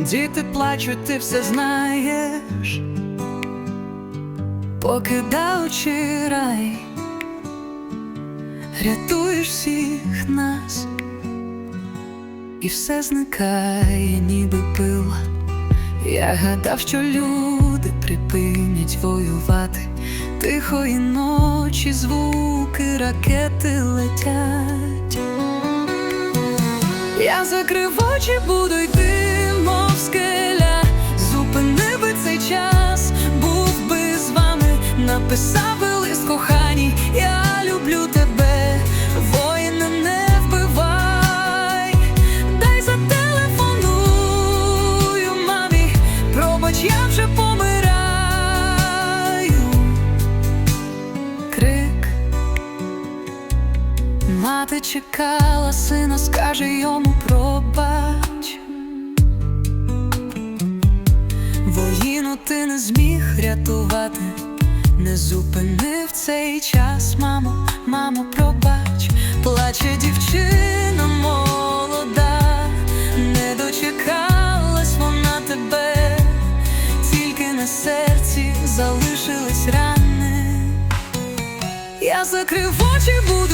Діти плачуть, ти все знаєш, покидаючи рай, рятуєш всіх нас, і все зникає, ніби пил. Я гадав, що люди припинять воювати, тихої ночі звуки ракети летять. Я закрив очі, буду йти, мов скеля. Зупинив би цей час, був би з вами, написав Мати чекала сина, скаже йому пробач. Воїну ти не зміг рятувати, не зупинив цей час, мамо, мамо, пробач, плаче дівчина молода, не дочекалась вона тебе, тільки на серці залишились рани. Я закрив очі, буду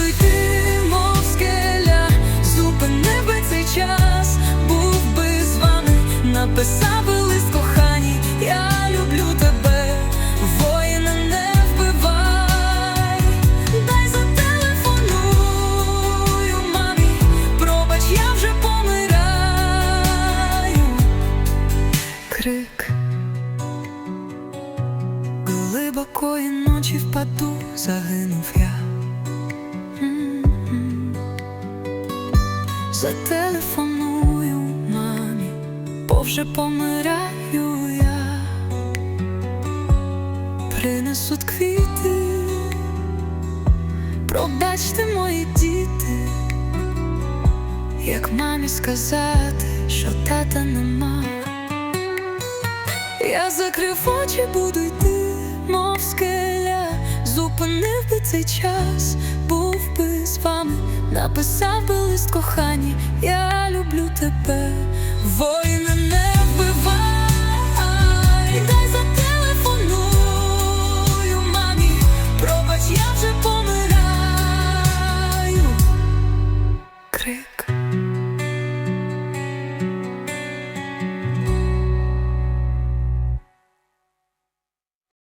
Крик Глибокої ночі впаду, загинув я. Зателефоную мамі, бо вже помираю я. Принесуть квіти, пробачте мої діти, як мамі сказати, що тата нема. Я закрив очі, буду йти, мов скеля, зупинив би цей час, був би з вами, написав би лист кохані, я люблю тебе, воїн